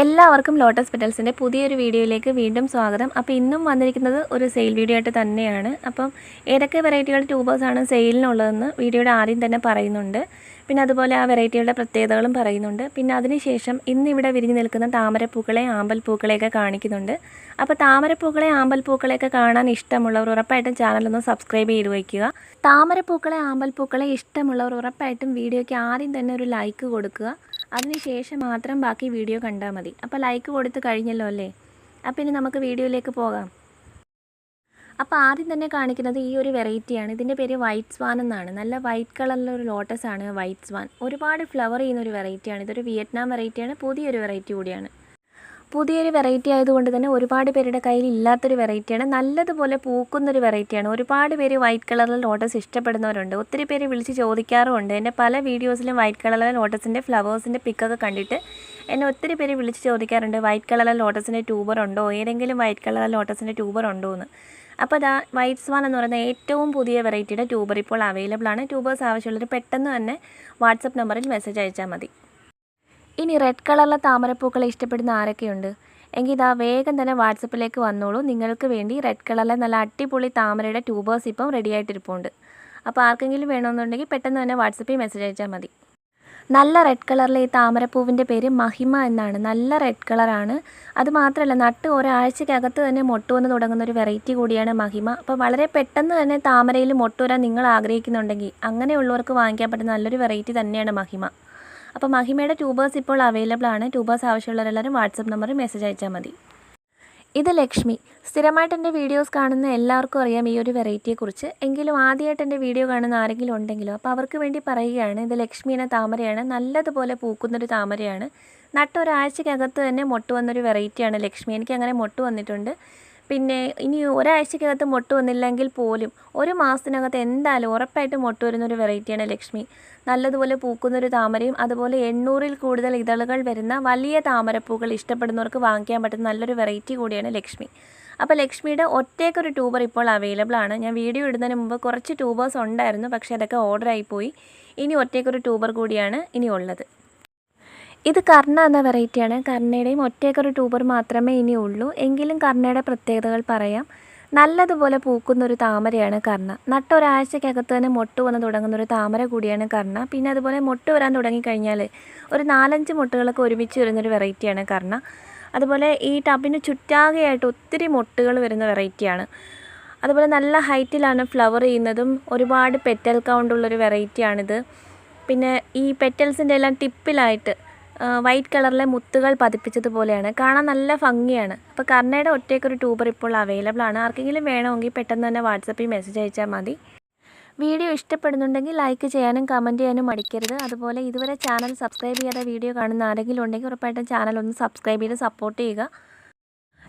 എല്ലാവർക്കും ലോട്ടസ് പെറ്റൽസിന്റെ പുതിയൊരു വീഡിയോയിലേക്ക് വീണ്ടും സ്വാഗതം. അപ്പോൾ ഇന്നും വന്നിരിക്കുന്നത് ഒരു സെയിൽ വീഡിയോ ആയിട്ട് തന്നെയാണ്. അപ്പം ഏതൊക്കെ വെറൈറ്റികളുടെ ട്യൂബേഴ്സാണ് സെയിലിനുള്ളതെന്ന് വീഡിയോയുടെ ആദ്യം തന്നെ പറയുന്നുണ്ട്. പിന്നെ അതുപോലെ ആ വെറൈറ്റികളുടെ പ്രത്യേകതകളും പറയുന്നുണ്ട്. പിന്നെ അതിനുശേഷം ഇന്നിവിടെ വിരിഞ്ഞു നിൽക്കുന്ന താമരപ്പൂക്കളെ ആമ്പൽപ്പൂക്കളെയൊക്കെ കാണിക്കുന്നുണ്ട്. അപ്പോൾ താമരപ്പൂക്കളെ ആമ്പൽപ്പൂക്കളെയൊക്കെ കാണാൻ ഇഷ്ടമുള്ളവർ ഉറപ്പായിട്ടും ചാനലൊന്ന് സബ്സ്ക്രൈബ് ചെയ്ത് വയ്ക്കുക. താമരപ്പൂക്കളെ ആമ്പൽപ്പൂക്കളെ ഇഷ്ടമുള്ളവർ ഉറപ്പായിട്ടും വീഡിയോയ്ക്ക് ആദ്യം തന്നെ ഒരു ലൈക്ക് കൊടുക്കുക. അതിനുശേഷം മാത്രം ബാക്കി വീഡിയോ കണ്ടാൽ മതി. അപ്പോൾ ലൈക്ക് കൊടുത്ത് കഴിഞ്ഞല്ലോ അല്ലേ? അപ്പോൾ ഇനി നമുക്ക് വീഡിയോയിലേക്ക് പോകാം. അപ്പോൾ ആദ്യം തന്നെ കാണിക്കുന്നത് ഈ ഒരു വെറൈറ്റിയാണ് ഇതിന്റെ പേര് വൈറ്റ് സ്വാൻ എന്നാണ്. നല്ല വൈറ്റ് കളറിലുള്ള ഒരു ലോട്ടസ് ആണ് വൈറ്റ് സ്വാൻ ഒരുപാട് ഫ്ലവർ ചെയ്യുന്ന ഒരു വെറൈറ്റിയാണ് ഇതൊരു വിയറ്റ്നാം വെറൈറ്റിയാണ് പുതിയൊരു വെറൈറ്റി കൂടിയാണ്. പുതിയൊരു വെറൈറ്റി ആയതുകൊണ്ട് തന്നെ ഒരുപാട് പേരുടെ കയ്യിൽ ഇല്ലാത്തൊരു വെറൈറ്റിയാണ് നല്ലതുപോലെ പൂക്കുന്നൊരു വെറൈറ്റിയാണ് ഒരുപാട് പേര് വൈറ്റ് കളറിൽ ലോട്ടസ് ഇഷ്ടപ്പെടുന്നവരുണ്ട്. ഒത്തിരി പേര് വിളിച്ച് ചോദിക്കാറുമുണ്ട്. എന്റെ പല വീഡിയോസിലും വൈറ്റ് കളറിലെ ലോട്ടസിന്റെ ഫ്ലവേഴ്സിന്റെ പിക്കൊക്കെ കണ്ടിട്ട് എന്നെ ഒത്തിരി പേര് വിളിച്ച് ചോദിക്കാറുണ്ട്. വൈറ്റ് കളറിലെ ലോട്ടസിന്റെ ട്യൂബർ ഉണ്ടോ? ഏതെങ്കിലും വൈറ്റ് കളറിലെ ലോട്ടസിന്റെ ട്യൂബർ ഉണ്ടോ? എന്ന്. അപ്പോൾ ഇതാ വൈറ്റ് സ്വാൻ എന്ന് പറയുന്ന ഏറ്റവും പുതിയ വെറൈറ്റിയുടെ ട്യൂബർ ഇപ്പോൾ അവൈലബിൾ ആണ്. ട്യൂബേഴ്സ് ആവശ്യമുള്ളവർ പെട്ടെന്ന് തന്നെ വാട്സപ്പ് നമ്പറിൽ മെസ്സേജ് അയച്ചാൽ മതി. ഇനി റെഡ് കളറിലെ താമരപ്പൂക്കളെ ഇഷ്ടപ്പെടുന്ന ആരൊക്കെയുണ്ട്? എങ്കിൽ ഇതാ വേഗം തന്നെ വാട്സപ്പിലേക്ക് വന്നോളൂ. നിങ്ങൾക്ക് വേണ്ടി റെഡ് കളറിലെ നല്ല അടിപൊളി താമരയുടെ ട്യൂബേഴ്സ് ഇപ്പം റെഡി ആയിട്ടിരിപ്പുണ്ട്. അപ്പോൾ ആർക്കെങ്കിലും വേണമെന്നുണ്ടെങ്കിൽ പെട്ടെന്ന് തന്നെ വാട്സപ്പിൽ മെസ്സേജ് അയച്ചാൽ മതി. നല്ല റെഡ് കളറിലെ ഈ താമരപ്പൂവിന്റെ പേര് മഹിമ എന്നാണ്. നല്ല റെഡ് കളറാണ് അത് മാത്രമല്ല നട്ട് ഒരാഴ്ചക്കകത്ത് തന്നെ മൊട്ട് വന്ന് തുടങ്ങുന്ന ഒരു വെറൈറ്റി കൂടിയാണ് മഹിമ. അപ്പോൾ വളരെ പെട്ടെന്ന് തന്നെ താമരയിൽ മൊട്ട് വരാൻ നിങ്ങൾ ആഗ്രഹിക്കുന്നുണ്ടെങ്കിൽ അങ്ങനെയുള്ളവർക്ക് വാങ്ങിക്കാൻ പറ്റുന്ന നല്ലൊരു വെറൈറ്റി തന്നെയാണ് മഹിമ. അപ്പോൾ മഹിമയുടെ ട്യൂബേഴ്സ് ഇപ്പോൾ അവൈലബിൾ ആണ്. ട്യൂബേഴ്സ് ആവശ്യമുള്ളവരെല്ലാവരും വാട്സപ്പ് നമ്പറിൽ മെസ്സേജ് അയച്ചാൽ മതി. ഇത് ലക്ഷ്മി. സ്ഥിരമായിട്ട് എന്റെ വീഡിയോസ് കാണുന്ന എല്ലാവർക്കും അറിയാം ഈ ഒരു വെറൈറ്റിയെക്കുറിച്ച് എങ്കിലും ആദ്യമായിട്ട് എന്റെ വീഡിയോ കാണുന്ന ആരെങ്കിലും ഉണ്ടെങ്കിലോ അപ്പോൾ അവർക്ക് വേണ്ടി പറയുകയാണ് ഇത് ലക്ഷ്മി എന്ന താമരയാണ്. നല്ലതുപോലെ പൂക്കുന്നൊരു താമരയാണ്. നട്ട ഒരാഴ്ചക്കകത്ത് തന്നെ മൊട്ട് വന്നൊരു വെറൈറ്റിയാണ് ലക്ഷ്മി. എനിക്ക് അങ്ങനെ മൊട്ട് വന്നിട്ടുണ്ട്. പിന്നെ ഇനി ഒരാഴ്ചക്കകത്ത് മൊട്ട് വന്നില്ലെങ്കിൽ പോലും ഒരു മാസത്തിനകത്ത് എന്തായാലും ഉറപ്പായിട്ട് മൊട്ട് വരുന്നൊരു വെറൈറ്റിയാണ് ലക്ഷ്മി. നല്ലതുപോലെ പൂക്കുന്നൊരു താമരയും അതുപോലെ എണ്ണൂറിൽ കൂടുതൽ ഇതളുകൾ വരുന്ന വലിയ താമരപ്പൂക്കൾ ഇഷ്ടപ്പെടുന്നവർക്ക് വാങ്ങിക്കാൻ പറ്റുന്ന നല്ലൊരു വെറൈറ്റി കൂടിയാണ് ലക്ഷ്മി. അപ്പോൾ ലക്ഷ്മിയുടെ ഒറ്റയ്ക്കൊരു ട്യൂബർ ഇപ്പോൾ അവൈലബിൾ ആണ്. ഞാൻ വീഡിയോ ഇടുന്നതിന് മുമ്പ് കുറച്ച് ട്യൂബേഴ്സ് ഉണ്ടായിരുന്നു പക്ഷേ അതൊക്കെ ഓർഡർ ആയിപ്പോയി ഇനി ഒറ്റയ്ക്കൊരു ട്യൂബർ കൂടിയാണ് ഇനി ഉള്ളത്. ഇത് കർണ എന്ന വെറൈറ്റിയാണ് കർണയുടെയും ഒറ്റയ്ക്കൊരു ട്യൂബർ മാത്രമേ ഇനി ഉള്ളൂ. എങ്കിലും കർണയുടെ പ്രത്യേകതകൾ പറയാം. നല്ലതുപോലെ പൂക്കുന്ന ഒരു താമരയാണ് കർണ. നട്ട ഒരാഴ്ചക്കകത്ത് തന്നെ മൊട്ട് വന്ന് തുടങ്ങുന്ന ഒരു താമര കൂടിയാണ് കർണ. പിന്നെ അതുപോലെ മൊട്ട് വരാൻ തുടങ്ങിക്കഴിഞ്ഞാൽ ഒരു നാലഞ്ച് മൊട്ടുകളൊക്കെ ഒരുമിച്ച് വരുന്നൊരു വെറൈറ്റിയാണ് കർണ. അതുപോലെ ഈ ടബിന് ചുറ്റാകെയായിട്ട് ഒത്തിരി മൊട്ടുകൾ വരുന്ന വെറൈറ്റിയാണ് അതുപോലെ നല്ല ഹൈറ്റിലാണ് ഫ്ലവർ ചെയ്യുന്നതും ഒരുപാട് പെറ്റൽ കൗണ്ടുള്ളൊരു വെറൈറ്റിയാണിത് പിന്നെ ഈ പെറ്റൽസിന്റെ എല്ലാം ടിപ്പിലായിട്ട് വൈറ്റ് കളറിലെ മുത്തുകൾ പതിപ്പിച്ചതുപോലെയാണ്. കാണാൻ നല്ല ഭംഗിയാണ്. അപ്പോൾ കർണയുടെ ഒറ്റയ്ക്കൊരു ട്യൂബർ ഇപ്പോൾ അവൈലബിൾ ആണ്. ആർക്കെങ്കിലും വേണമെങ്കിൽ പെട്ടെന്ന് തന്നെ വാട്സപ്പിൽ മെസ്സേജ് അയച്ചാൽ മതി. വീഡിയോ ഇഷ്ടപ്പെടുന്നുണ്ടെങ്കിൽ ലൈക്ക് ചെയ്യാനും കമന്റ് ചെയ്യാനും മടിക്കരുത്. അതുപോലെ ഇതുവരെ ചാനൽ സബ്സ്ക്രൈബ് ചെയ്യാതെ വീഡിയോ കാണുന്ന ആരെങ്കിലും ഉണ്ടെങ്കിൽ ഉറപ്പായിട്ടും ചാനൽ ഒന്ന് സബ്സ്ക്രൈബ് ചെയ്ത് സപ്പോർട്ട് ചെയ്യുക.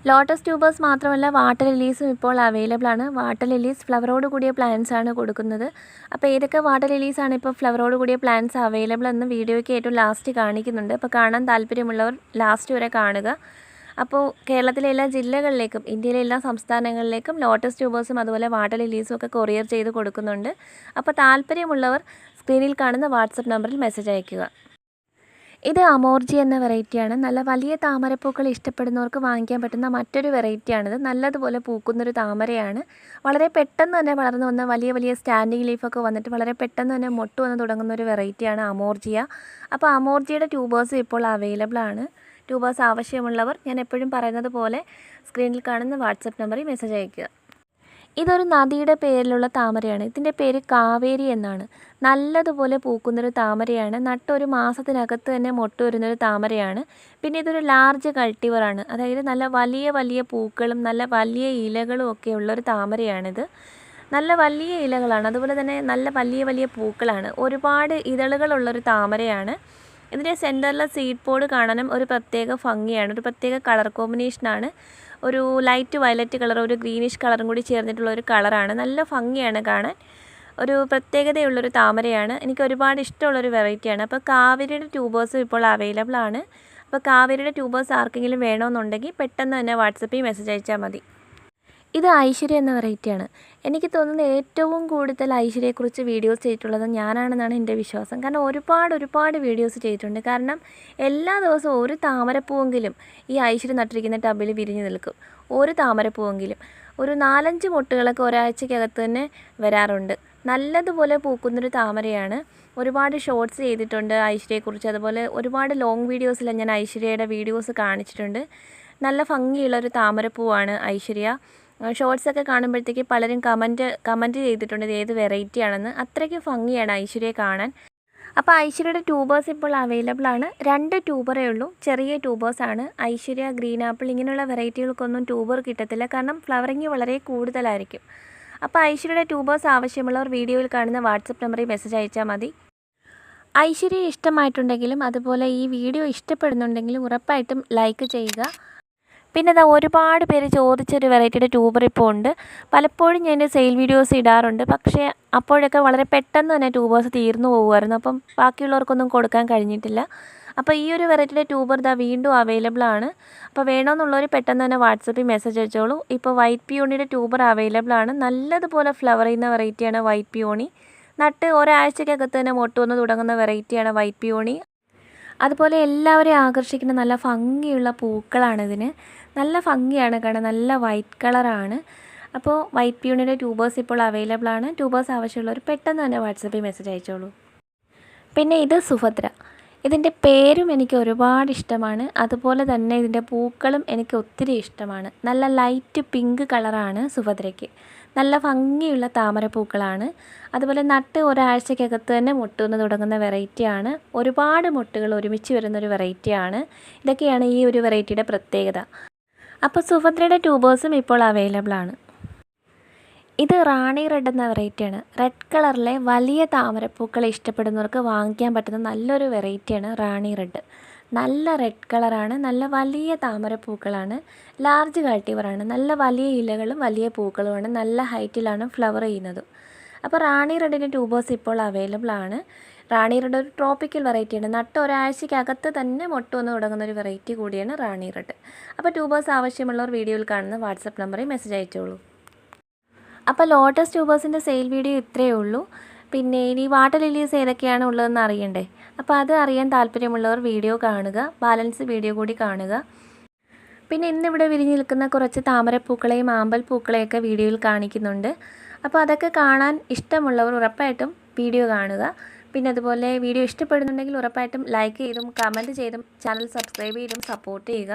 ലോട്ടസ് ട്യൂബേഴ്സ് മാത്രമല്ല വാട്ടർ ലിലീസും ഇപ്പോൾ അവൈലബിൾ ആണ്. വാട്ടർ ലിലീസ് ഫ്ലവറോട് കൂടിയ പ്ലാന്റ്സ് ആണ് കൊടുക്കുന്നത്. അപ്പോൾ ഏതൊക്കെ വാട്ടർ ലിലീസ് ആണ് ഇപ്പോൾ ഫ്ലവറോട് കൂടിയ പ്ലാന്റ്സ് അവൈലബിൾ എന്ന് വീഡിയോയ്ക്ക് ഏറ്റവും ലാസ്റ്റ് കാണിക്കുന്നുണ്ട്. അപ്പോൾ കാണാൻ താല്പര്യമുള്ളവർ ലാസ്റ്റ് വരെ കാണുക. അപ്പോൾ കേരളത്തിലെ എല്ലാ ജില്ലകളിലേക്കും ഇന്ത്യയിലെ എല്ലാ സംസ്ഥാനങ്ങളിലേക്കും ലോട്ടസ് ട്യൂബേഴ്സും അതുപോലെ വാട്ടർ ലിലീസും ഒക്കെ കൊറിയർ ചെയ്ത് കൊടുക്കുന്നുണ്ട്. അപ്പോൾ താല്പര്യമുള്ളവർ സ്ക്രീനിൽ കാണുന്ന വാട്സപ്പ് നമ്പറിൽ മെസ്സേജ് അയയ്ക്കുക. ഇത് അമോർജി എന്ന വെറൈറ്റിയാണ്. നല്ല വലിയ താമരപ്പൂക്കൾ ഇഷ്ടപ്പെടുന്നവർക്ക് വാങ്ങിക്കാൻ പറ്റുന്ന മറ്റൊരു വെറൈറ്റിയാണിത്. നല്ലതുപോലെ പൂക്കുന്നൊരു താമരയാണ്. വളരെ പെട്ടെന്ന് തന്നെ വളർന്നു വന്ന വലിയ വലിയ സ്റ്റാൻഡിങ് ലീഫൊക്കെ വന്നിട്ട് വളരെ പെട്ടെന്ന് തന്നെ മൊട്ട് വന്ന് തുടങ്ങുന്ന ഒരു വെറൈറ്റിയാണ് അമോർജിയ. അപ്പോൾ അമോർജിയുടെ ട്യൂബേഴ്സ് ഇപ്പോൾ അവൈലബിൾ ആണ്. ട്യൂബേഴ്സ് ആവശ്യമുള്ളവർ ഞാൻ എപ്പോഴും പറയുന്നത് പോലെ സ്ക്രീനിൽ കാണുന്ന വാട്സപ്പ് നമ്പറിൽ മെസ്സേജ് അയയ്ക്കുക. ഇതൊരു നദിയുടെ പേരിലുള്ള താമരയാണ്. ഇതിന്റെ പേര് കാവേരി എന്നാണ്. നല്ലതുപോലെ പൂക്കുന്നൊരു താമരയാണ്. നട്ടൊരു മാസത്തിനകത്ത് തന്നെ മൊട്ട് വരുന്നൊരു താമരയാണ്. പിന്നെ ഇതൊരു ലാർജ് കൾട്ടിവറാണ്. അതായത് നല്ല വലിയ വലിയ പൂക്കളും നല്ല വലിയ ഇലകളും ഒക്കെ ഉള്ളൊരു താമരയാണിത്. നല്ല വലിയ ഇലകളാണ്. അതുപോലെ തന്നെ നല്ല വലിയ വലിയ പൂക്കളാണ്. ഒരുപാട് ഇതളുകളുള്ളൊരു താമരയാണ്. ഇതിന്റെ സെന്ററിലെ സീഡ് പോഡ് കാണാനും ഒരു പ്രത്യേക ഭംഗിയാണ്. ഒരു പ്രത്യേക കളർ കോമ്പിനേഷനാണ് ഒരു ലൈറ്റ് വയലറ്റ് കളർ ഒരു ഗ്രീനിഷ് കളറും കൂടി ചേർന്നിട്ടുള്ള ഒരു കളറാണ് നല്ല ഭംഗിയാണ് കാണാൻ. ഒരു പ്രത്യേകതയുള്ളൊരു താമരയാണ്. എനിക്ക് ഒരുപാട് ഇഷ്ടമുള്ളൊരു വെറൈറ്റിയാണ് അപ്പോൾ കാവേരിയുടെ ട്യൂബേഴ്സും ഇപ്പോൾ അവൈലബിൾ ആണ്. അപ്പോൾ കാവേരിയുടെ ട്യൂബേഴ്സ് ആർക്കെങ്കിലും വേണമെന്നുണ്ടെങ്കിൽ പെട്ടെന്ന് തന്നെ വാട്സപ്പിൽ മെസ്സേജ് അയച്ചാൽ മതി. ഇത് ഐശ്വര്യ എന്ന വെറൈറ്റിയാണ് എനിക്ക് തോന്നുന്നത് ഏറ്റവും കൂടുതൽ ഐശ്വര്യയെക്കുറിച്ച് വീഡിയോസ് ചെയ്തിട്ടുള്ളത് ഞാനാണെന്നാണ് എന്റെ വിശ്വാസം. കാരണം ഒരുപാട് ഒരുപാട് വീഡിയോസ് ചെയ്തിട്ടുണ്ട്. കാരണം എല്ലാ ദിവസവും ഒരു താമരപ്പൂവെങ്കിലും ഈ ഐശ്വര്യ നട്ടിരിക്കുന്ന ടബിൽ വിരിഞ്ഞു നിൽക്കും. ഒരു താമരപ്പൂവെങ്കിലും. ഒരു നാലഞ്ച് മുട്ടുകളൊക്കെ ഒരാഴ്ചക്കകത്ത് തന്നെ വരാറുണ്ട്. നല്ലതുപോലെ പൂക്കുന്നൊരു താമരയാണ്. ഒരുപാട് ഷോർട്സ് ചെയ്തിട്ടുണ്ട് ഐശ്വര്യയെക്കുറിച്ച്. അതുപോലെ ഒരുപാട് ലോങ് വീഡിയോസിൽ ഞാൻ ഐശ്വര്യയുടെ വീഡിയോസ് കാണിച്ചിട്ടുണ്ട്. നല്ല ഭംഗിയുള്ള ഒരു താമരപ്പൂവാണ് ഐശ്വര്യ. ഷോർട്സ് ഒക്കെ കാണുമ്പോഴത്തേക്ക് പലരും കമന്റ് കമന്റ് ചെയ്തിട്ടുണ്ട് ഇത് ഏത് വെറൈറ്റി ആണെന്ന്. അത്രയ്ക്ക് ഭംഗിയാണ് ഐശ്വര്യയെ കാണാൻ. അപ്പോൾ ഐശ്വര്യയുടെ ട്യൂബേഴ്സ് ഇപ്പോൾ അവൈലബിൾ ആണ്. രണ്ട് ട്യൂബറേ ഉള്ളൂ. ചെറിയ ട്യൂബേഴ്സ് ആണ്. ഐശ്വര്യ ഗ്രീൻ ആപ്പിൾ ഇങ്ങനെയുള്ള വെറൈറ്റികൾക്കൊന്നും ട്യൂബർ കിട്ടത്തില്ല. കാരണം ഫ്ലവറിങ് വളരെ കൂടുതലായിരിക്കും. അപ്പോൾ ഐശ്വര്യയുടെ ട്യൂബേഴ്സ് ആവശ്യമുള്ളവർ വീഡിയോയിൽ കാണുന്ന വാട്സപ്പ് നമ്പറിൽ മെസ്സേജ് അയച്ചാൽ മതി. ഐശ്വര്യ ഇഷ്ടമായിട്ടുണ്ടെങ്കിലും അതുപോലെ ഈ വീഡിയോ ഇഷ്ടപ്പെടുന്നുണ്ടെങ്കിലും ഉറപ്പായിട്ടും ലൈക്ക് ചെയ്യുക. പിന്നെ ഇതാ ഒരുപാട് പേര് ചോദിച്ചൊരു വെറൈറ്റിയുടെ ട്യൂബർ ഇപ്പോൾ ഉണ്ട് പലപ്പോഴും ഞാൻ എന്റെ സെയിൽ വീഡിയോസ് ഇടാറുണ്ട്. പക്ഷേ അപ്പോഴൊക്കെ വളരെ പെട്ടെന്ന് തന്നെ ട്യൂബേഴ്സ് തീർന്നു പോകുമായിരുന്നു അപ്പം ബാക്കിയുള്ളവർക്കൊന്നും കൊടുക്കാൻ കഴിഞ്ഞിട്ടില്ല. അപ്പോൾ ഈ ഒരു വെറൈറ്റിയുടെ ട്യൂബർ ഇതാ വീണ്ടും അവൈലബിൾ ആണ്. അപ്പോൾ വേണമെന്നുള്ളവർ പെട്ടെന്ന് തന്നെ വാട്സപ്പിൽ മെസ്സേജ് അയച്ചോളൂ. ഇപ്പോൾ വൈറ്റ് പിയോണിയുടെ ട്യൂബർ അവൈലബിൾ ആണ്. നല്ലതുപോലെ ഫ്ലവർ ചെയ്യുന്ന വെറൈറ്റിയാണ് വൈറ്റ് പിയോണി. നട്ട് ഒരാഴ്ചക്കകത്ത് തന്നെ മൊട്ട് വന്ന് തുടങ്ങുന്ന വെറൈറ്റിയാണ് വൈറ്റ് പിയോണി. അതുപോലെ എല്ലാവരെയും ആകർഷിക്കുന്ന നല്ല ഭംഗിയുള്ള പൂക്കളാണ് ഇതിന് നല്ല ഭംഗിയാണ് കാണാൻ. നല്ല വൈറ്റ് കളറാണ് അപ്പോൾ വൈറ്റ് പ്യൂണിന്റെ ട്യൂബേഴ്സ് ഇപ്പോൾ അവൈലബിൾ ആണ്. ട്യൂബേഴ്സ് ആവശ്യമുള്ളവർ പെട്ടെന്ന് തന്നെ വാട്സപ്പിൽ മെസ്സേജ് അയച്ചോളൂ. പിന്നെ ഇത് സുഭദ്ര. ഇതിന്റെ പേരും എനിക്ക് ഒരുപാട് ഇഷ്ടമാണ്. അതുപോലെ തന്നെ ഇതിന്റെ പൂക്കളും എനിക്ക് ഒത്തിരി ഇഷ്ടമാണ്. നല്ല ലൈറ്റ് പിങ്ക് കളറാണ് സുഭദ്രയ്ക്ക്. നല്ല ഭംഗിയുള്ള താമരപ്പൂക്കളാണ് അതുപോലെ നട്ട് ഒരാഴ്ചക്കകത്ത് തന്നെ മുട്ടുന്ന് തുടങ്ങുന്ന വെറൈറ്റിയാണ് ഒരുപാട് മുട്ടുകൾ ഒരുമിച്ച് വരുന്നൊരു വെറൈറ്റിയാണ് ഇതൊക്കെയാണ് ഈ ഒരു വെറൈറ്റിയുടെ പ്രത്യേകത. അപ്പോൾ സുഭദ്രയുടെ ട്യൂബേഴ്സും ഇപ്പോൾ അവൈലബിൾ ആണ്. ഇത് റാണി റെഡ് എന്ന വെറൈറ്റിയാണ് റെഡ് കളറിലെ വലിയ താമരപ്പൂക്കൾ ഇഷ്ടപ്പെടുന്നവർക്ക് വാങ്ങിക്കാൻ പറ്റുന്ന നല്ലൊരു വെറൈറ്റിയാണ് റാണി റെഡ് നല്ല റെഡ് കളറാണ് നല്ല വലിയ താമരപ്പൂക്കളാണ് ലാർജ് കാട്ടിവറാണ് നല്ല വലിയ ഇലകളും വലിയ പൂക്കളുമാണ് നല്ല ഹൈറ്റിലാണ് ഫ്ലവർ ചെയ്യുന്നത്. അപ്പോൾ റാണി റെഡിന്റെ ട്യൂബേഴ്സ് ഇപ്പോൾ അവൈലബിൾ ആണ്. റാണി റെഡ് ഒരു ട്രോപ്പിക്കൽ വെറൈറ്റിയാണ് നട്ട് ഒരാഴ്ചയ്ക്കകത്ത് തന്നെ മൊട്ട് വന്ന് തുടങ്ങുന്ന ഒരു വെറൈറ്റി കൂടിയാണ് റാണി റെഡ് അപ്പോൾ ട്യൂബേഴ്സ് ആവശ്യമുള്ളവർ വീഡിയോയിൽ കാണുന്ന വാട്സപ്പ് നമ്പറിൽ മെസ്സേജ് അയച്ചോളൂ. അപ്പോൾ ലോട്ടസ് ട്യൂബേഴ്സിന്റെ സെയിൽ വീഡിയോ ഇത്രയേ ഉള്ളൂ. പിന്നെ ഇനി വാട്ടർ ലില്ലീസ് ഏതൊക്കെയാണ് ഉള്ളതെന്ന് അറിയണ്ടേ? അപ്പോൾ അത് അറിയാൻ താല്പര്യമുള്ളവർ വീഡിയോ കാണുക. ബാലൻസ് വീഡിയോ കൂടി കാണുക. പിന്നെ ഇന്നിവിടെ വിരിഞ്ഞ് നിൽക്കുന്ന കുറച്ച് താമരപ്പൂക്കളെയും ആമ്പൽ പൂക്കളെയൊക്കെ വീഡിയോയിൽ കാണിക്കുന്നുണ്ട്. അപ്പോൾ അതൊക്കെ കാണാൻ ഇഷ്ടമുള്ളവർ ഉറപ്പായിട്ടും വീഡിയോ കാണുക. പിന്നെ അതുപോലെ വീഡിയോ ഇഷ്ടപ്പെടുന്നുണ്ടെങ്കിൽ ഉറപ്പായിട്ടും ലൈക്ക് ചെയ്തും കമന്റ് ചെയ്തും ചാനൽ സബ്സ്ക്രൈബ് ചെയ്തും സപ്പോർട്ട് ചെയ്യുക.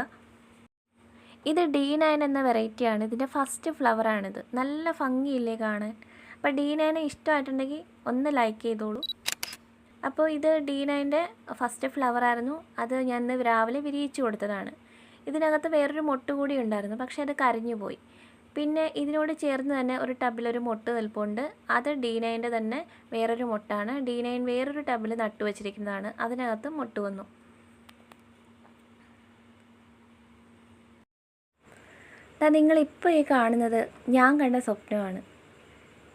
ഇത് ഡി നയൻ എന്ന വെറൈറ്റിയാണ് ഇതിന്റെ ഫസ്റ്റ് ഫ്ലവറാണിത് നല്ല ഭംഗിയില്ലേ കാണാൻ. അപ്പോൾ ഡി നയനെ ഇഷ്ടമായിട്ടുണ്ടെങ്കിൽ ഒന്ന് ലൈക്ക് ചെയ്തോളൂ. അപ്പോൾ ഇത് ഡി നയന്റെ ഫസ്റ്റ് ഫ്ലവർ ആയിരുന്നു. അത് ഞാൻ രാവിലെ വിരിയിച്ചു കൊടുത്തതാണ്. ഇതിനകത്ത് വേറൊരു മൊട്ട് കൂടി ഉണ്ടായിരുന്നു. പക്ഷേ അത് കരഞ്ഞു പോയി പിന്നെ ഇതിനോട് ചേർന്ന് തന്നെ ഒരു ടബിലൊരു മൊട്ട് നിൽപ്പുണ്ട് അത് ഡി നയന്റെ തന്നെ വേറൊരു മൊട്ടാണ്. ഡി നയൻ വേറൊരു ടബിൽ നട്ടു വച്ചിരിക്കുന്നതാണ്. അതിനകത്ത് മൊട്ട് വന്നു. നിങ്ങളിപ്പോൾ ഈ കാണുന്നത് ഞാൻ കണ്ട സ്വപ്നമാണ്.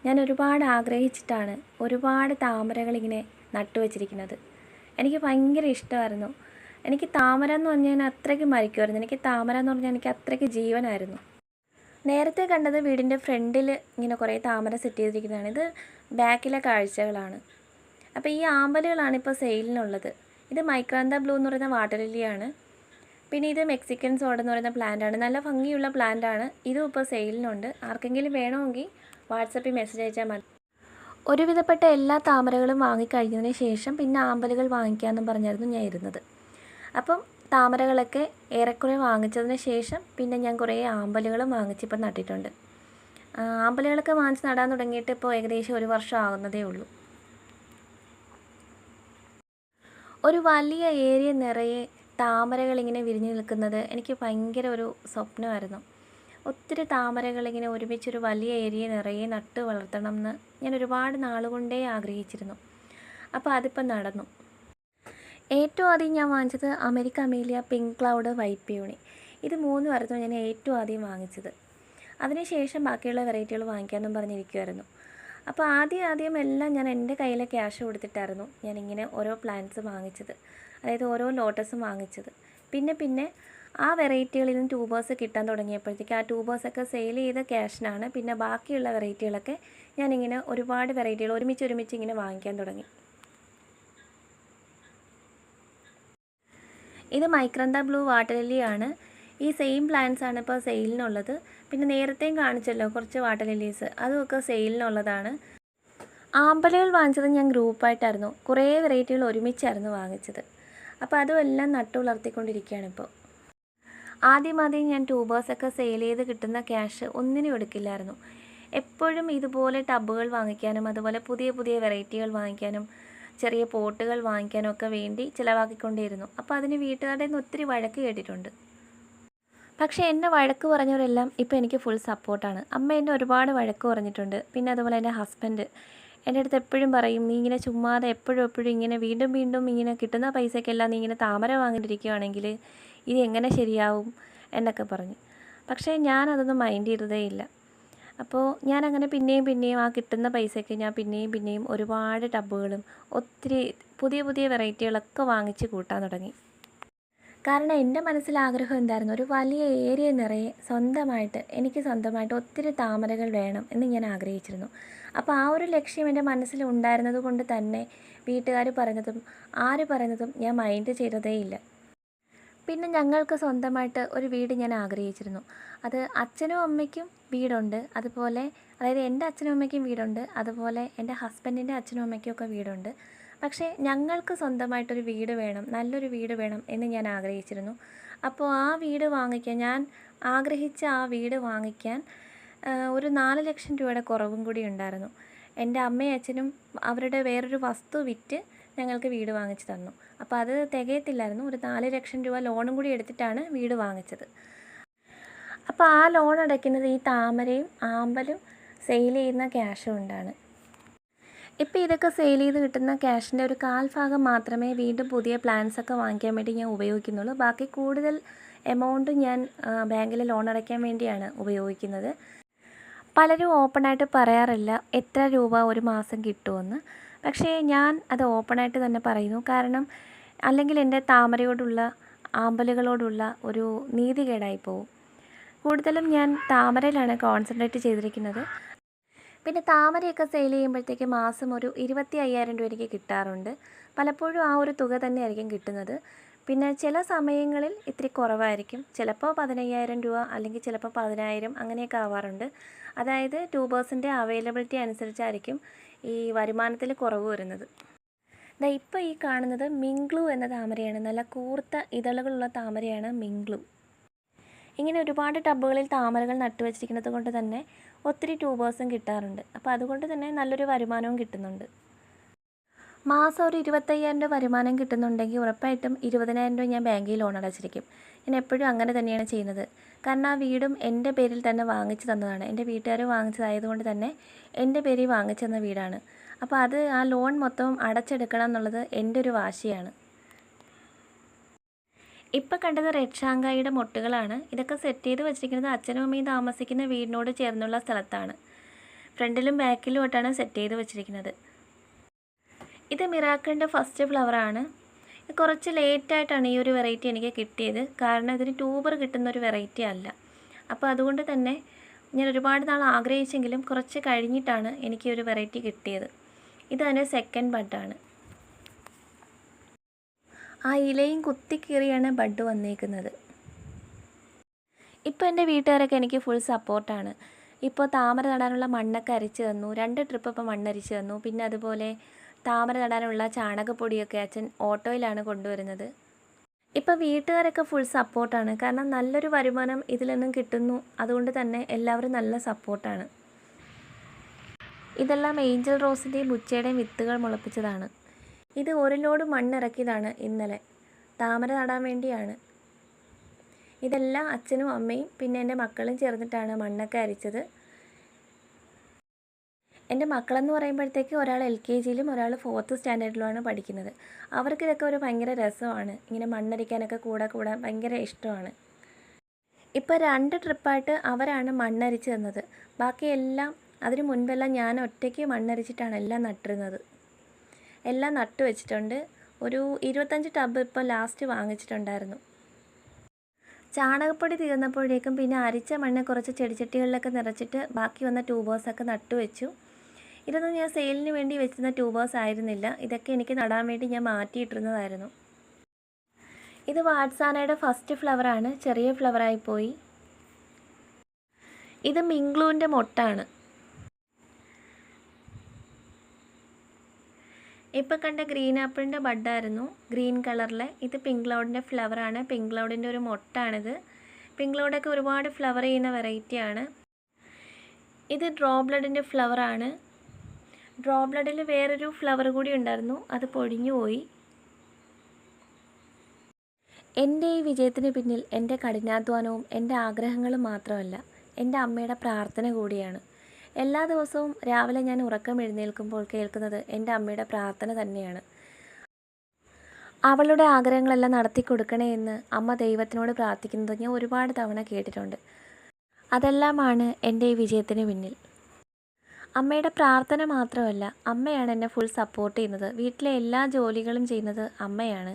ഞാൻ ഒരുപാട് ആഗ്രഹിച്ചിട്ടാണ് ഒരുപാട് താമരകൾ ഇങ്ങനെ നട്ടുവച്ചിരിക്കുന്നത് എനിക്ക് ഭയങ്കര ഇഷ്ടമായിരുന്നു. എനിക്ക് താമര എന്ന് പറഞ്ഞാൽ അത്രയ്ക്ക് മരിക്കുമായിരുന്നു. എനിക്ക് താമര എന്ന് പറഞ്ഞാൽ എനിക്ക് അത്രയ്ക്ക് ജീവനായിരുന്നു. നേരത്തെ കണ്ടത് വീടിന്റെ ഫ്രണ്ടിൽ ഇങ്ങനെ കുറേ താമര സെറ്റ് ചെയ്തിരിക്കുന്നതാണ്. ഇത് ബാക്കിലെ കാഴ്ചകളാണ്. അപ്പോൾ ഈ ആമ്പലുകളാണ് ഇപ്പോൾ സെയിലിനുള്ളത്. ഇത് മൈക്രാന്ത ബ്ലൂ എന്ന് പറയുന്ന വാട്ടർ ലില്ലിയാണ്. പിന്നെ ഇത് മെക്സിക്കൻ സോഡ എന്ന് പറയുന്ന പ്ലാന്റ് ആണ്. നല്ല ഭംഗിയുള്ള പ്ലാന്റ് ആണ്. ഇതും ഇപ്പോൾ സെയിലിനുണ്ട്. ആർക്കെങ്കിലും വേണമെങ്കിൽ വാട്സപ്പിൽ മെസ്സേജ് അയച്ചാൽ മതി. ഒരുവിധപ്പെട്ട എല്ലാ താമരകളും വാങ്ങിക്കഴിഞ്ഞതിന് ശേഷം പിന്നെ ആമ്പലുകൾ വാങ്ങിക്കാമെന്നും പറഞ്ഞായിരുന്നു ഞാൻ ഇരുന്നത്. അപ്പം താമരകളൊക്കെ ഏറെക്കുറെ വാങ്ങിച്ചതിന് ശേഷം പിന്നെ ഞാൻ കുറേ ആമ്പലുകളും വാങ്ങിച്ചിപ്പം നട്ടിട്ടുണ്ട്. ആമ്പലുകളൊക്കെ വാങ്ങിച്ച് നടാൻ തുടങ്ങിയിട്ട് ഇപ്പോൾ ഏകദേശം ഒരു വർഷം ആകുന്നതേ ഉള്ളൂ. ഒരു വലിയ ഏരിയ നിറയെ താമരകൾ ഇങ്ങനെ വിരിഞ്ഞു നിൽക്കുന്നത് എനിക്ക് ഭയങ്കര ഒരു സ്വപ്നമായിരുന്നു. ഒത്തിരി താമരകൾ ഇങ്ങനെ ഒരുമിച്ചൊരു വലിയ ഏരിയ നിറയെ നട്ട് വളർത്തണം എന്ന് ഞാൻ ഒരുപാട് നാളുകൊണ്ടേ ആഗ്രഹിച്ചിരുന്നു. അപ്പോൾ അതിപ്പം നടന്നു. ഏറ്റവും ആദ്യം ഞാൻ വാങ്ങിച്ചത് America Amelia pink cloud white peony ഇത് മൂന്നുമായിരുന്നു ഞാൻ ഏറ്റവും ആദ്യം വാങ്ങിച്ചത്. അതിനുശേഷം ബാക്കിയുള്ള വെറൈറ്റികൾ വാങ്ങിക്കാമെന്നും പറഞ്ഞിരിക്കുമായിരുന്നു അപ്പോൾ ആദ്യം ആദ്യം എല്ലാം ഞാൻ എന്റെ കയ്യിലെ ക്യാഷ് കൊടുത്തിട്ടായിരുന്നു ഞാനിങ്ങനെ ഓരോ പ്ലാന്റ്സ് വാങ്ങിച്ചത്. അതായത് ഓരോ ലോട്ടസും വാങ്ങിച്ചത്. പിന്നെ പിന്നെ ആ വെറൈറ്റികളിൽ നിന്ന് ട്യൂബേഴ്സ് കിട്ടാൻ തുടങ്ങിയപ്പോഴത്തേക്ക് ആ ട്യൂബേഴ്സൊക്കെ സെയിൽ ചെയ്ത ക്യാഷിനാണ് പിന്നെ ബാക്കിയുള്ള വെറൈറ്റികളൊക്കെ ഞാനിങ്ങനെ ഒരുപാട് വെറൈറ്റികൾ ഒരുമിച്ച് ഒരുമിച്ച് ഇങ്ങനെ വാങ്ങിക്കാൻ തുടങ്ങി. ഇത് മൈക്രന്ത ബ്ലൂ വാട്ടർ ലില്ലിയാണ്. ഈ സെയിം പ്ലാന്റ്സ് ആണ് ഇപ്പോൾ സെയിലിനുള്ളത്. പിന്നെ നേരത്തെയും കാണിച്ചല്ലോ കുറച്ച് വാട്ടർ ലില്ലീസ്. അതുമൊക്കെ സെയിലിനുള്ളതാണ്. ആമ്പലുകൾ വാങ്ങിച്ചത് ഞാൻ ഗ്രൂപ്പായിട്ടായിരുന്നു. കുറേ വെറൈറ്റികൾ ഒരുമിച്ചായിരുന്നു വാങ്ങിച്ചത്. അപ്പോൾ അതുമെല്ലാം നട്ടു വളർത്തിക്കൊണ്ടിരിക്കുകയാണ് ഇപ്പോൾ ആദ്യം ആദ്യം ഞാൻ ട്യൂബേഴ്സൊക്കെ സെയിൽ ചെയ്ത് കിട്ടുന്ന ക്യാഷ് ഒന്നിനും എടുക്കില്ലായിരുന്നു. എപ്പോഴും ഇതുപോലെ ടബുകൾ വാങ്ങിക്കാനും അതുപോലെ പുതിയ പുതിയ വെറൈറ്റികൾ വാങ്ങിക്കാനും ചെറിയ പോട്ടുകൾ വാങ്ങിക്കാനൊക്കെ വേണ്ടി ചിലവാക്കിക്കൊണ്ടേയിരുന്നു അപ്പോൾ അതിന് വീട്ടുകാരുടെ നിന്ന് ഒത്തിരി വഴക്ക് കേട്ടിട്ടുണ്ട്. പക്ഷേ എന്നെ വഴക്ക് പറഞ്ഞവരെല്ലാം ഇപ്പോൾ എനിക്ക് ഫുൾ സപ്പോർട്ടാണ് അമ്മ എന്നെ ഒരുപാട് വഴക്ക് പറഞ്ഞിട്ടുണ്ട്. പിന്നെ അതുപോലെ എന്റെ ഹസ്ബൻഡ് എന്റെ അടുത്ത് എപ്പോഴും പറയും നീ ഇങ്ങനെ ചുമ്മാതെ എപ്പോഴും എപ്പോഴും ഇങ്ങനെ വീണ്ടും വീണ്ടും ഇങ്ങനെ കിട്ടുന്ന പൈസയ്ക്കെല്ലാം നീ ഇങ്ങനെ താമര വാങ്ങിയിട്ടിരിക്കുകയാണെങ്കിൽ ഇത് എങ്ങനെ ശരിയാവും? എന്നൊക്കെ പറഞ്ഞു. പക്ഷേ ഞാൻ അതൊന്നും മൈൻഡ് ചെയ്തതേ ഇല്ല. അപ്പോൾ ഞാൻ അങ്ങനെ പിന്നെയും പിന്നെയും ആ കിട്ടുന്ന പൈസയ്ക്ക് ഞാൻ പിന്നെയും പിന്നെയും ഒരുപാട് ടബുകളും ഒത്തിരി പുതിയ പുതിയ വെറൈറ്റികളൊക്കെ വാങ്ങിച്ച് കൂട്ടാൻ തുടങ്ങി. കാരണം എന്റെ മനസ്സിൽ ആഗ്രഹം എന്തായിരുന്നു? ഒരു വലിയ ഏരിയ നിറയെ സ്വന്തമായിട്ട് എനിക്ക് സ്വന്തമായിട്ട് ഒത്തിരി താമരകൾ വേണം എന്ന് ഞാൻ ആഗ്രഹിച്ചിരുന്നു. അപ്പോൾ ആ ഒരു ലക്ഷ്യം എന്റെ മനസ്സിൽ ഉണ്ടായിരുന്നത് കൊണ്ട് തന്നെ വീട്ടുകാർ പറഞ്ഞതും ആര് പറഞ്ഞതും ഞാൻ മൈൻഡ് ചെയ്തതേയില്ല. പിന്നെ ഞങ്ങൾക്ക് സ്വന്തമായിട്ട് ഒരു വീട് ഞാൻ ആഗ്രഹിച്ചിരുന്നു. അത് അച്ഛനും അമ്മയ്ക്കും വീടുണ്ട്. അതുപോലെ അതായത് എന്റെ അച്ഛനും അമ്മയ്ക്കും വീടുണ്ട്. അതുപോലെ എന്റെ ഹസ്ബൻഡിന്റെ അച്ഛനും അമ്മയ്ക്കും ഒക്കെ വീടുണ്ട്. പക്ഷേ ഞങ്ങൾക്ക് സ്വന്തമായിട്ടൊരു വീട് വേണം നല്ലൊരു വീട് വേണം എന്ന് ഞാൻ ആഗ്രഹിച്ചിരുന്നു. അപ്പോൾ ആ വീട് വാങ്ങിക്കാൻ ഞാൻ ആഗ്രഹിച്ച ആ വീട് വാങ്ങിക്കാൻ ഒരു നാല് ലക്ഷം രൂപയുടെ കുറവും കൂടി ഉണ്ടായിരുന്നു. എന്റെ അമ്മയും അച്ഛനും അവരുടെ വേറൊരു വസ്തു വിറ്റ് ഞങ്ങൾക്ക് വീട് വാങ്ങിച്ചു തന്നു. അപ്പോൾ അത് തികയത്തില്ലായിരുന്നു. ഒരു നാല് ലക്ഷം രൂപ ലോണും കൂടി എടുത്തിട്ടാണ് വീട് വാങ്ങിച്ചത്. അപ്പോൾ ആ ലോൺ അടയ്ക്കുന്നത് ഈ താമരയും ആമ്പലും സെയിൽ ചെയ്യുന്ന ക്യാഷ് കൊണ്ടാണ്. ഇപ്പോൾ ഇതൊക്കെ സെയിൽ ചെയ്ത് കിട്ടുന്ന ക്യാഷിന്റെ ഒരു കാൽഭാഗം മാത്രമേ വീണ്ടും പുതിയ പ്ലാൻസ് ഒക്കെ വാങ്ങിക്കാൻ വേണ്ടി ഞാൻ ഉപയോഗിക്കുന്നുള്ളൂ. ബാക്കി കൂടുതൽ എമൗണ്ട് ഞാൻ ബാങ്കിൽ ലോൺ അടയ്ക്കാൻ വേണ്ടിയാണ് ഉപയോഗിക്കുന്നത്. പലരും ഓപ്പണായിട്ട് പറയാറില്ല എത്ര രൂപ ഒരു മാസം കിട്ടുമെന്ന്. പക്ഷേ ഞാൻ അത് ഓപ്പണായിട്ട് തന്നെ പറയുന്നു. കാരണം അല്ലെങ്കിൽ എന്റെ താമരയോടുള്ള ആമ്പലുകളോടുള്ള ഒരു നീതികേടായി പോകും കൂടുതലും ഞാൻ താമരയിലാണ് കോൺസെൻട്രേറ്റ് ചെയ്തിരിക്കുന്നത്. പിന്നെ താമരയൊക്കെ സെയിൽ ചെയ്യുമ്പോഴത്തേക്ക് മാസം ഒരു ഇരുപത്തി അയ്യായിരം രൂപ എനിക്ക് കിട്ടാറുണ്ട്. പലപ്പോഴും ആ ഒരു തുക തന്നെയായിരിക്കും കിട്ടുന്നത്. പിന്നെ ചില സമയങ്ങളിൽ ഇത്തിരി കുറവായിരിക്കും. ചിലപ്പോൾ പതിനയ്യായിരം രൂപ അല്ലെങ്കിൽ ചിലപ്പോൾ പതിനായിരം അങ്ങനെയൊക്കെ ആവാറുണ്ട്. അതായത് ട്യൂബേഴ്സിന്റെ അവൈലബിലിറ്റി അനുസരിച്ചായിരിക്കും. ഈ വരുമാനത്തിൽ കുറവ് വരുന്നത്. ദാ ഇപ്പോൾ ഈ കാണുന്നത് മിങ്ക്ലു എന്ന താമരയാണ്. നല്ല കൂർത്ത ഇതളുകളുള്ള താമരയാണ് മിങ്ക്ലു. ഇങ്ങനെ ഒരുപാട് ടബുകളിൽ താമരകൾ നട്ടുവച്ചിരിക്കുന്നത് കൊണ്ട് തന്നെ ഒത്തിരി ട്യൂബേഴ്സും കിട്ടാറുണ്ട്. അപ്പോൾ അതുകൊണ്ട് തന്നെ നല്ലൊരു വരുമാനവും കിട്ടുന്നുണ്ട്. മാസം ഒരു ഇരുപത്തയ്യായിരം രൂപ വരുമാനം കിട്ടുന്നുണ്ടെങ്കിൽ ഉറപ്പായിട്ടും ഇരുപതിനായിരം രൂപ ഞാൻ ബാങ്കിൽ ലോൺ അടച്ചിരിക്കും. ഞാൻ എപ്പോഴും അങ്ങനെ തന്നെയാണ് ചെയ്യുന്നത്. കാരണം ആ വീടും എന്റെ പേരിൽ തന്നെ വാങ്ങിച്ചു തന്നതാണ്. എന്റെ വീട്ടുകാർ വാങ്ങിച്ചതായതുകൊണ്ട് തന്നെ എന്റെ പേരിൽ വാങ്ങിച്ചു തന്ന വീടാണ്. അപ്പോൾ അത് ആ ലോൺ മൊത്തം അടച്ചെടുക്കണം എന്നുള്ളത് എന്റെ ഒരു വാശിയാണ്. ഇപ്പം കണ്ടത് റെഡ് ഷാങ്കായിയുടെ മൊട്ടുകളാണ്. ഇതൊക്കെ സെറ്റ് ചെയ്ത് വെച്ചിരിക്കുന്നത് അച്ഛനും അമ്മയും താമസിക്കുന്ന വീടിനോട് ചേർന്നുള്ള സ്ഥലത്താണ്. ഫ്രണ്ടിലും ബാക്കിലുമായിട്ടാണ് സെറ്റ് ചെയ്ത് വെച്ചിരിക്കുന്നത്. ഇത് മിറാക്കിന്റെ ഫസ്റ്റ് ഫ്ലവറാണ്. കുറച്ച് ലേറ്റായിട്ടാണ് ഈ ഒരു വെറൈറ്റി എനിക്ക് കിട്ടിയത്. കാരണം ഇതിന് ട്യൂബർ കിട്ടുന്ന ഒരു വെറൈറ്റി അല്ല. അപ്പോൾ അതുകൊണ്ട് തന്നെ ഞാൻ ഒരുപാട് നാൾ ആഗ്രഹിച്ചെങ്കിലും കുറച്ച് കഴിഞ്ഞിട്ടാണ് എനിക്ക് ഒരു വെറൈറ്റി കിട്ടിയത്. ഇത് അതിന്റെ സെക്കൻഡ് ബഡാണ് ആ ഇലയും കുത്തിക്കീറിയാണ് ബഡ് വന്നേക്കുന്നത്. ഇപ്പോൾ എന്റെ വീട്ടുകാരൊക്കെ എനിക്ക് ഫുൾ സപ്പോർട്ടാണ് ഇപ്പോൾ താമര നടാനുള്ള മണ്ണൊക്കെ അരിച്ച് തന്നു. രണ്ട് ട്രിപ്പ് ഇപ്പോൾ മണ്ണരിച്ച് തന്നു. പിന്നെ അതുപോലെ താമര നടാനുള്ള ചാണകപ്പൊടിയൊക്കെ അച്ഛൻ ഓട്ടോയിലാണ് കൊണ്ടുവരുന്നത്. ഇപ്പോൾ വീട്ടുകാരൊക്കെ ഫുൾ സപ്പോർട്ടാണ് കാരണം നല്ലൊരു വരുമാനം ഇതിൽ നിന്നും കിട്ടുന്നു. അതുകൊണ്ട് തന്നെ എല്ലാവരും നല്ല സപ്പോർട്ടാണ് ഇതെല്ലാം ഏഞ്ചൽ റോസിന്റെയും ബുച്ചയുടെയും വിത്തുകൾ മുളപ്പിച്ചതാണ്. ഇത് ഒരു ലോഡ് മണ്ണിറക്കിയതാണ് ഇന്നലെ. താമര നടാൻ വേണ്ടിയാണ്. ഇതെല്ലാം അച്ഛനും അമ്മയും പിന്നെ എന്റെ മക്കളും ചേർന്നിട്ടാണ് മണ്ണൊക്കെ അരിച്ചത്. എന്റെ മക്കളെന്ന് പറയുമ്പോഴത്തേക്ക് ഒരാൾ എൽ കെ ജിയിലും ഒരാൾ ഫോർത്ത് സ്റ്റാൻഡേർഡിലുമാണ് പഠിക്കുന്നത്. അവർക്ക് ഇതൊക്കെ ഒരു ഭയങ്കര രസമാണ്. ഇങ്ങനെ മണ്ണരിക്കാനൊക്കെ കൂടെ കൂടെ ഭയങ്കര ഇഷ്ടമാണ്. ഇപ്പോൾ രണ്ട് ട്രിപ്പായിട്ട് അവരാണ് മണ്ണരിച്ച് തന്നത്. ബാക്കിയെല്ലാം അതിന് മുൻപെല്ലാം ഞാൻ ഒറ്റയ്ക്ക് മണ്ണരിച്ചിട്ടാണ് എല്ലാം നട്ടിരുന്നത്. എല്ലാം നട്ടു വെച്ചിട്ടുണ്ട്. ഒരു ഇരുപത്തഞ്ച് ടബ് ഇപ്പോൾ ലാസ്റ്റ് വാങ്ങിച്ചിട്ടുണ്ടായിരുന്നു. ചാണകപ്പൊടി തീർന്നപ്പോഴേക്കും പിന്നെ അരിച്ച മണ്ണ് കുറച്ച് ചെടിച്ചട്ടികളിലൊക്കെ നിറച്ചിട്ട് ബാക്കി വന്ന ട്യൂബേഴ്സൊക്കെ നട്ടുവെച്ചു ഇതൊന്നും ഞാൻ സെയിലിന് വേണ്ടി വെച്ചിരുന്ന ട്യൂബേഴ്സ് ആയിരുന്നില്ല. ഇതൊക്കെ എനിക്ക് നടാൻ വേണ്ടി ഞാൻ മാറ്റിയിട്ടിരുന്നതായിരുന്നു. ഇത് വാട്സാനയുടെ ഫസ്റ്റ് ഫ്ലവറാണ് ചെറിയ ഫ്ലവറായി പോയി ഇത് മിങ്ക്ലൂവിന്റെ മൊട്ടാണ്. ഇപ്പം കണ്ട ഗ്രീൻ ആപ്പിളിന്റെ ബഡായിരുന്നു. ഗ്രീൻ കളറിലെ. ഇത് പിങ്ക് ക്ലൗഡിന്റെ ഫ്ലവറാണ് പിങ്ക് ക്ലൗഡിന്റെ ഒരു മൊട്ടാണിത്. പിങ്ക് ക്ലൗഡൊക്കെ ഒരുപാട് ഫ്ലവർ ചെയ്യുന്ന വെറൈറ്റിയാണ് ഇത് ഡ്രോ ബ്ലഡിന്റെ ഫ്ലവറാണ് ഡ്രോ ബ്ലഡിൽ വേറൊരു ഫ്ലവർ കൂടി ഉണ്ടായിരുന്നു. അത് പൊടിഞ്ഞു പോയി. എന്റെ ഈ വിജയത്തിന് പിന്നിൽ എന്റെ കഠിനാധ്വാനവും എന്റെ ആഗ്രഹങ്ങളും മാത്രമല്ല എന്റെ അമ്മയുടെ പ്രാർത്ഥന കൂടിയാണ്. എല്ലാ ദിവസവും രാവിലെ ഞാൻ ഉറക്കം എഴുന്നേൽക്കുമ്പോൾ കേൾക്കുന്നത് എന്റെ അമ്മയുടെ പ്രാർത്ഥന തന്നെയാണ്. അവളുടെ ആഗ്രഹങ്ങളെല്ലാം നടത്തി കൊടുക്കണേ എന്ന് അമ്മ ദൈവത്തിനോട് പ്രാർത്ഥിക്കുന്നത് ഞാൻ ഒരുപാട് തവണ കേട്ടിട്ടുണ്ട്. അതെല്ലാമാണ് എന്റെ ഈ വിജയത്തിന് പിന്നിൽ. അമ്മയുടെ പ്രാർത്ഥന മാത്രമല്ല അമ്മയാണ് എന്നെ ഫുൾ സപ്പോർട്ട് ചെയ്യുന്നത്. വീട്ടിലെ എല്ലാ ജോലികളും ചെയ്യുന്നത് അമ്മയാണ്.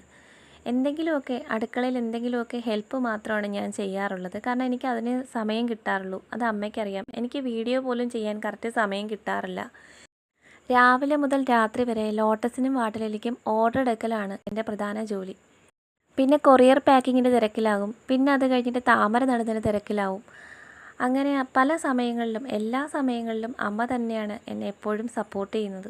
എന്തെങ്കിലുമൊക്കെ അടുക്കളയിൽ എന്തെങ്കിലുമൊക്കെ ഹെൽപ്പ് മാത്രമാണ് ഞാൻ ചെയ്യാറുള്ളത്. കാരണം എനിക്ക് അതിന് സമയം കിട്ടാറുള്ളൂ. അത് അമ്മയ്ക്കറിയാം. എനിക്ക് വീഡിയോ പോലും ചെയ്യാൻ കറക്റ്റ് സമയം കിട്ടാറില്ല. രാവിലെ മുതൽ രാത്രി വരെ ലോട്ടസിനും വാട്ടലിലേക്കും ഓർഡർ എടുക്കലാണ് എന്റെ പ്രധാന ജോലി. പിന്നെ കൊറിയർ പാക്കിങ്ങിന്റെ തിരക്കിലാകും. പിന്നെ അത് കഴിഞ്ഞിട്ട് താമര നടുന്നതിന്റെ തിരക്കിലാവും. അങ്ങനെ പല സമയങ്ങളിലും എല്ലാ സമയങ്ങളിലും അമ്മ തന്നെയാണ് എന്നെ എപ്പോഴും സപ്പോർട്ട് ചെയ്യുന്നത്.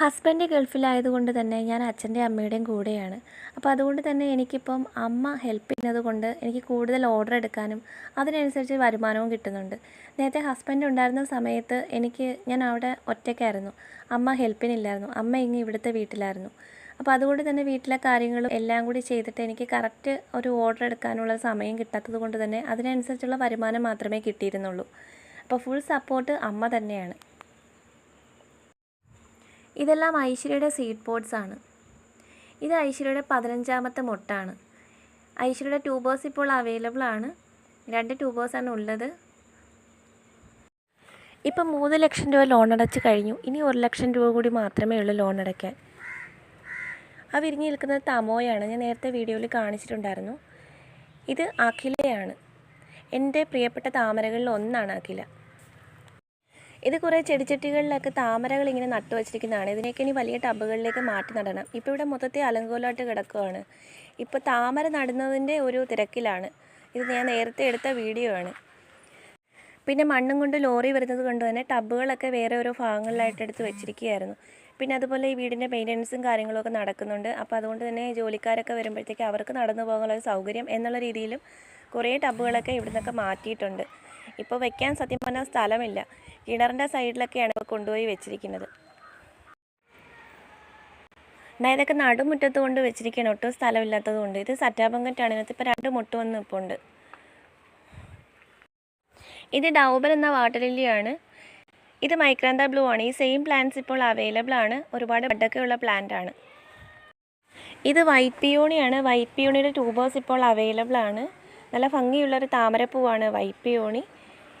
ഹസ്ബൻഡ് ഗൾഫിലായതുകൊണ്ട് തന്നെ ഞാൻ അച്ഛന്റെ അമ്മയുടെയും കൂടെയാണ്. അപ്പോൾ അതുകൊണ്ട് തന്നെ എനിക്കിപ്പം അമ്മ ഹെൽപ്പ് ചെയ്യുന്നത് കൊണ്ട് എനിക്ക് കൂടുതൽ ഓർഡർ എടുക്കാനും അതിനനുസരിച്ച് വരുമാനവും കിട്ടുന്നുണ്ട്. നേരത്തെ ഹസ്ബൻഡ് ഉണ്ടായിരുന്ന സമയത്ത് എനിക്ക് ഞാൻ അവിടെ ഒറ്റയ്ക്കായിരുന്നു. അമ്മ ഹെൽപ്പിനില്ലായിരുന്നു അമ്മ ഇങ്ങ് ഇവിടുത്തെ വീട്ടിലായിരുന്നു. അപ്പോൾ അതുകൊണ്ട് തന്നെ വീട്ടിലെ കാര്യങ്ങളും എല്ലാം കൂടി ചെയ്തിട്ട് എനിക്ക് കറക്റ്റ് ഒരു ഓർഡർ എടുക്കാനുള്ള സമയം കിട്ടാത്തത് കൊണ്ട് തന്നെ അതിനനുസരിച്ചുള്ള വരുമാനം മാത്രമേ കിട്ടിയിരുന്നുള്ളൂ. അപ്പോൾ ഫുൾ സപ്പോർട്ട് അമ്മ തന്നെയാണ്. ഇതെല്ലാം ഐശ്വര്യയുടെ സീഡ് പോഡ്സ് ആണ്. ഇത് ഐശ്വര്യയുടെ പതിനഞ്ചാമത്തെ മുട്ടാണ്. ഐശ്വര്യയുടെ ട്യൂബേഴ്സ് ഇപ്പോൾ അവൈലബിൾ ആണ്. രണ്ട് ട്യൂബേഴ്സാണ് ഉള്ളത്. ഇപ്പം മൂന്ന് ലക്ഷം രൂപ ലോൺ അടച്ച് കഴിഞ്ഞു. ഇനി ഒരു ലക്ഷം രൂപ കൂടി മാത്രമേ ഉള്ളൂ ലോൺ അടയ്ക്കാൻ. ആ വിരിഞ്ഞ് നിൽക്കുന്നത് തമോയാണ്. ഞാൻ നേരത്തെ വീഡിയോയിൽ കാണിച്ചിട്ടുണ്ടായിരുന്നു. ഇത് അഖിലയാണ്. എന്റെ പ്രിയപ്പെട്ട താമരകളിൽ ഒന്നാണ് അഖില. ഇത് കുറേ ചെടിച്ചട്ടികളിലൊക്കെ താമരകൾ ഇങ്ങനെ നട്ടു വച്ചിരിക്കുന്നതാണ്. ഇതിനെയൊക്കെ ഇനി വലിയ ടബുകളിലേക്ക് മാറ്റി നടണം. ഇപ്പോൾ ഇവിടെ മൊത്തത്തിൽ അലങ്കോലമായിട്ട് കിടക്കുകയാണ് ഇപ്പോൾ താമര നടുന്നതിന്റെ ഒരു തിരക്കിലാണ്. ഇത് ഞാൻ നേരത്തെ എടുത്ത വീഡിയോ ആണ്. പിന്നെ മണ്ണും കൊണ്ട് ലോറി വരുന്നത് കൊണ്ട് തന്നെ ടബുകളൊക്കെ വേറെ ഓരോ ഭാഗങ്ങളിലായിട്ട് എടുത്ത് വെച്ചിരിക്കുകയായിരുന്നു. പിന്നെ അതുപോലെ ഈ വീടിന്റെ മെയിന്റനൻസും കാര്യങ്ങളൊക്കെ നടക്കുന്നുണ്ട്. അപ്പോൾ അതുകൊണ്ട് തന്നെ ജോലിക്കാരൊക്കെ വരുമ്പോഴത്തേക്ക് അവർക്ക് നടന്നു പോകാനുള്ള സൗകര്യം എന്നുള്ള രീതിയിലും കുറേ ടബുകളൊക്കെ ഇവിടെ നിന്നൊക്കെ മാറ്റിയിട്ടുണ്ട്. ഇപ്പോൾ വെക്കാൻ സത്യം പറഞ്ഞാൽ സ്ഥലമില്ല. കിണറിന്റെ സൈഡിലൊക്കെയാണ് ഇപ്പോൾ കൊണ്ടുപോയി വെച്ചിരിക്കുന്നത്. ഇതൊക്കെ നടുമുറ്റത്ത് കൊണ്ട് വെച്ചിരിക്കുകയാണ്. ഒട്ടും സ്ഥലമില്ലാത്തത് കൊണ്ട്. ഇത് സറ്റാബങ്കറ്റാണ് ഇതിനകത്ത് ഇപ്പോൾ രണ്ട് മുട്ട് വന്ന് ഇപ്പോൾ ഉണ്ട് ഇത് ഡൗബൽ എന്ന വാട്ടർ ലില്ലിയാണ് ഇത് മൈക്രാന്ത ബ്ലൂ ആണ്. ഈ സെയിം പ്ലാന്റ്സ് ഇപ്പോൾ അവൈലബിൾ ആണ്. ഒരുപാട് ബഡൊക്കെ ഉള്ള പ്ലാന്റ് ആണ്. ഇത് വൈറ്റ് പിയോണിയാണ് വൈറ്റ് പിയോണിയുടെ ട്യൂബേഴ്സ് ഇപ്പോൾ അവൈലബിൾ ആണ്. നല്ല ഭംഗിയുള്ളൊരു താമരപ്പൂവാണ് വൈറ്റ് പിയോണി.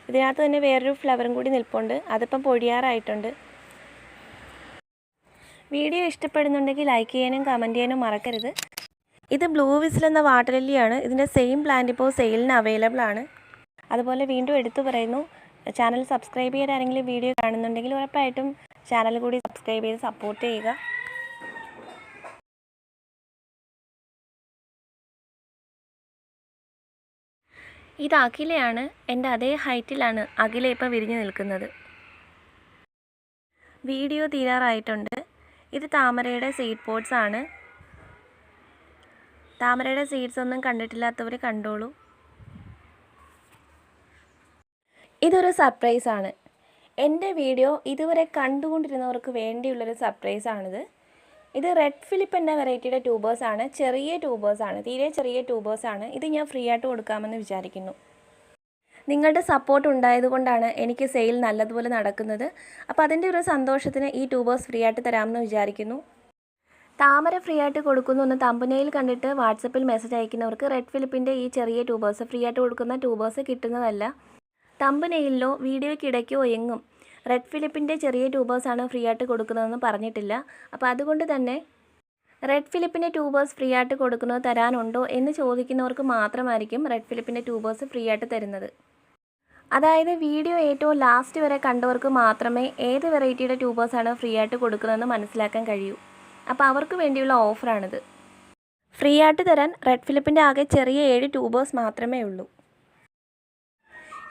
ഇതിനകത്ത് തന്നെ വേറൊരു ഫ്ലവറും കൂടി നിൽപ്പുണ്ട്. അതിപ്പം പൊഴിയാറായിട്ടുണ്ട് വീഡിയോ ഇഷ്ടപ്പെടുന്നുണ്ടെങ്കിൽ ലൈക്ക് ചെയ്യാനും കമന്റ് ചെയ്യാനും മറക്കരുത്. ഇത് ബ്ലൂ വിസിൽ എന്ന വാട്ടർ ലില്ലിയാണ് ഇതിന്റെ സെയിം പ്ലാന്റ് ഇപ്പോൾ സെയിലിന് അവൈലബിൾ ആണ്. അതുപോലെ വീണ്ടും എടുത്തു പറയുന്നു. ചാനൽ സബ്സ്ക്രൈബ് ചെയ്യാൻ ആരെങ്കിലും വീഡിയോ കാണുന്നുണ്ടെങ്കിൽ ഉറപ്പായിട്ടും ചാനൽ കൂടി സബ്സ്ക്രൈബ് ചെയ്ത് സപ്പോർട്ട് ചെയ്യുക. ഇത് അഖിലയാണ്. എന്റെ അതേ ഹൈറ്റിലാണ് അഖില ഇപ്പം വിരിഞ്ഞു നിൽക്കുന്നത്. വീഡിയോ തീരാറായിട്ടുണ്ട്. ഇത് താമരയുടെ സീഡ് പോട്ട്സ് ആണ്. താമരയുടെ സീഡ്സ് ഒന്നും കണ്ടിട്ടില്ലാത്തവർ കണ്ടോളൂ. ഇതൊരു സർപ്രൈസാണ് എന്റെ വീഡിയോ ഇതുവരെ കണ്ടുകൊണ്ടിരുന്നവർക്ക് വേണ്ടിയുള്ളൊരു സർപ്രൈസാണിത് ഇത് റെഡ് ഫിലിപ്പ് എന്ന വെറൈറ്റിയുടെ ട്യൂബേഴ്സാണ് ചെറിയ ട്യൂബേഴ്സാണ് തീരെ ചെറിയ ട്യൂബേഴ്സാണ് ഇത് ഞാൻ ഫ്രീ ആയിട്ട് കൊടുക്കാമെന്ന് വിചാരിക്കുന്നു. നിങ്ങളുടെ സപ്പോർട്ട് ഉണ്ടായതുകൊണ്ടാണ് എനിക്ക് സെയിൽ നല്ലതുപോലെ നടക്കുന്നത്. അപ്പോൾ അതിന്റെ ഒരു സന്തോഷത്തിന് ഈ ട്യൂബേഴ്സ് ഫ്രീ ആയിട്ട് തരാമെന്ന് വിചാരിക്കുന്നു. താമര ഫ്രീ ആയിട്ട് കൊടുക്കുന്നു എന്ന് തമ്പനയിൽ കണ്ടിട്ട് വാട്സപ്പിൽ മെസ്സേജ് അയക്കുന്നവർക്ക് റെഡ് ഫിലിപ്പിന്റെ ഈ ചെറിയ ട്യൂബേഴ്സ് ഫ്രീ ആയിട്ട് കൊടുക്കുന്ന ട്യൂബേഴ്സ് കിട്ടുന്നതല്ല. തമ്പനയിലോ വീഡിയോയ്ക്കിടയ്ക്കോ എങ്ങും. റെഡ് ഫിലിപ്പിന്റെ ചെറിയ ട്യൂബേഴ്സാണ് ഫ്രീ ആയിട്ട് കൊടുക്കുന്നതെന്ന് പറഞ്ഞിട്ടില്ല. അപ്പോൾ അതുകൊണ്ട് തന്നെ റെഡ് ഫിലിപ്പിന്റെ ട്യൂബേഴ്സ് ഫ്രീ ആയിട്ട് കൊടുക്കുന്നത് തരാനുണ്ടോ എന്ന് ചോദിക്കുന്നവർക്ക് മാത്രമായിരിക്കും റെഡ് ഫിലിപ്പിന്റെ ട്യൂബേഴ്സ് ഫ്രീ ആയിട്ട് തരുന്നത്. അതായത് വീഡിയോ ഏറ്റവും ലാസ്റ്റ് വരെ കണ്ടവർക്ക് മാത്രമേ ഏത് വെറൈറ്റിയുടെ ട്യൂബേഴ്സാണ് ഫ്രീ ആയിട്ട് കൊടുക്കുന്നതെന്ന് മനസ്സിലാക്കാൻ കഴിയൂ. അപ്പോൾ അവർക്ക് വേണ്ടിയുള്ള ഓഫറാണിത്. ഫ്രീ ആയിട്ട് തരാൻ റെഡ് ഫിലിപ്പിന്റെ ആകെ ചെറിയ ഏഴ് ട്യൂബേഴ്സ് മാത്രമേ ഉള്ളൂ.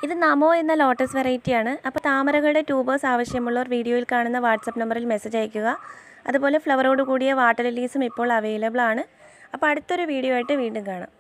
ഇത് നമോ എന്ന ലോട്ടസ് വെറൈറ്റിയാണ്. അപ്പോൾ താമരകളുടെ ട്യൂബേഴ്സ് ആവശ്യമുള്ളവർ വീഡിയോയിൽ കാണുന്ന വാട്സപ്പ് നമ്പറിൽ മെസ്സേജ് അയയ്ക്കുക. അതുപോലെ ഫ്ലവറോട് കൂടിയ വാട്ടർ ലിലീസും ഇപ്പോൾ അവൈലബിൾ ആണ്. അപ്പോൾ അടുത്തൊരു വീഡിയോ ആയിട്ട് വീണ്ടും കാണാം.